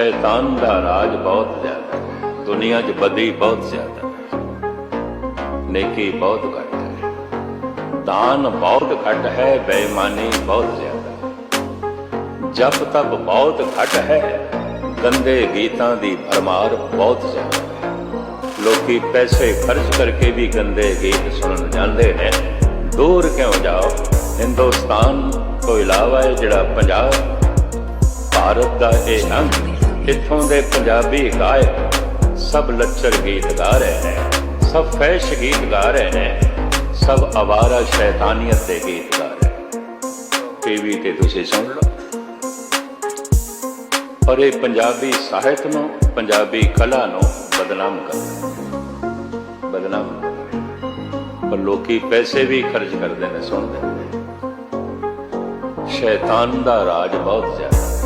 ਸ਼ੈਤਾਨ ਦਾ ਰਾਜ ਬਹੁਤ ਜ਼ਿਆਦਾ ਹੈ। ਦੁਨੀਆ 'ਚ ਬਦੀ ਬਹੁਤ ਜ਼ਿਆਦਾ ਹੈ। ਨੇਕੀ ਬਹੁਤ ਘੱਟ ਹੈ। ਦਾਨ ਬਹੁਤ ਘੱਟ ਹੈ, ਬੇਈਮਾਨੀ ਬਹੁਤ ਜ਼ਿਆਦਾ ਜਪ ਤਪ ਬਹੁਤ ਘੱਟ ਹੈ, ਗੰਦੇ ਗੀਤਾਂ ਦੀ ਫਰਮਾਰ ਬਹੁਤ ਜ਼ਿਆਦਾ ਹੈ। ਲੋਕੀ ਪੈਸੇ ਖਰਚ ਕਰਕੇ ਵੀ ਗੰਦੇ ਗੀਤ ਸੁਣਨ ਜਾਂਦੇ ਨੇ। ਦੂਰ ਕਿਉਂ ਜਾਓ? ਹਿੰਦੁਸਤਾਨ ਤੋਂ ਇਲਾਵਾ ਇਹ ਜਿਹੜਾ ਪੰਜਾਬ, ਭਾਰਤ ਦਾ ਇਹ ਅੰਗ ਇੱਥੋਂ ਦੇ ਪੰਜਾਬੀ ਗਾਇਕ ਸਭ ਲੱਚਰ ਗੀਤ ਗਾ ਰਹੇ ਨੇ, ਸਭ ਫੈਸ਼ ਗੀਤ ਗਾ ਰਹੇ ਨੇ, ਸਭ ਆਵਾਰਾ ਸ਼ੈਤਾਨੀਅਤ ਦੇ ਗੀਤ ਗਾ ਰਹੇ ਨੇ। ਟੀਵੀ ਤੇ ਤੁਸੀਂ ਸੁਣ ਲਓ। ਔਰ ਇਹ ਪੰਜਾਬੀ ਸਾਹਿਤ ਨੂੰ, ਪੰਜਾਬੀ ਕਲਾ ਨੂੰ ਬਦਨਾਮ ਕਰ ਰਹੇ ਬਦਨਾਮ ਪਰ ਲੋਕੀ ਪੈਸੇ ਵੀ ਖਰਚ ਕਰਦੇ ਨੇ, ਸੁਣਦੇ ਨੇ। ਸ਼ੈਤਾਨ ਦਾ ਰਾਜ ਬਹੁਤ ਜ਼ਿਆਦਾ।